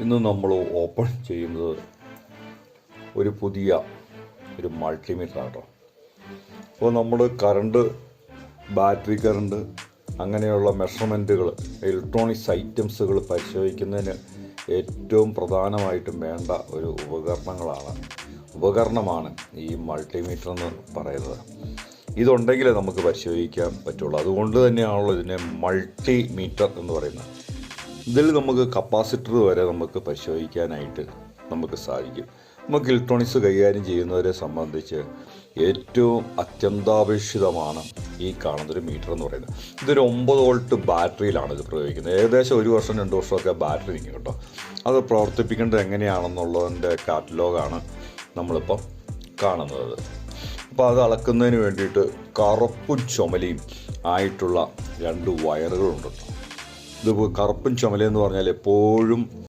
ഇന്ന് നമ്മൾ ഓപ്പൺ ചെയ്യുന്നത് ഒരു പുതിയ ഒരു മൾട്ടിമീറ്റർ കേട്ടോ. അപ്പോൾ നമ്മൾ കറണ്ട് ബാറ്ററി കറണ്ട് അങ്ങനെയുള്ള മെഷർമെന്റുകൾ ഇലക്ട്രോണിക്സ് ഐറ്റംസുകൾ പരിശോധിക്കുന്നതിന് ഏറ്റവും പ്രധാനമായിട്ടും വേണ്ട ഒരു ഉപകരണങ്ങളാണ്. ഉപകരണമാണ് ഈ മൾട്ടിമീറ്റർ എന്ന് പറയുന്നത്. ഇതുണ്ടെങ്കിലേ നമുക്ക് പരിശോധിക്കാൻ പറ്റുള്ളൂ. അതുകൊണ്ട് തന്നെയാണല്ലോ ഇതിനെ മൾട്ടിമീറ്റർ എന്ന് പറയുന്നത്. ഇതിൽ നമുക്ക് കപ്പാസിറ്റർ വരെ നമുക്ക് പരിശോധിക്കാനായിട്ട് നമുക്ക് സാധിക്കും. നമുക്ക് ഇലക്ട്രോണിക്സ് കൈകാര്യം ചെയ്യുന്നവരെ സംബന്ധിച്ച് ഏറ്റവും അത്യന്താപേക്ഷിതമാണ് ഈ കാണുന്നൊരു മീറ്റർ എന്ന് പറയുന്നത്. ഇതൊരു ഒമ്പത് വോൾട്ട് ബാറ്ററിയിലാണ് ഇത് പ്രയോഗിക്കുന്നത്. ഏകദേശം ഒരു വർഷം രണ്ട് വർഷമൊക്കെ ബാറ്ററി നിൽക്കും കേട്ടോ. അത് പ്രവർത്തിപ്പിക്കേണ്ടത് എങ്ങനെയാണെന്നുള്ളതിന്റെ കാറ്റലോഗാണ് നമ്മളിപ്പം കാണുന്നത്. അപ്പോൾ അത് അളക്കുന്നതിന് വേണ്ടിയിട്ട് കറുപ്പും ചുമലയും ആയിട്ടുള്ള രണ്ട് വയറുകളുണ്ട് ഇത് കറുപ്പും ചുമലയെന്ന് പറഞ്ഞാൽ എപ്പോഴും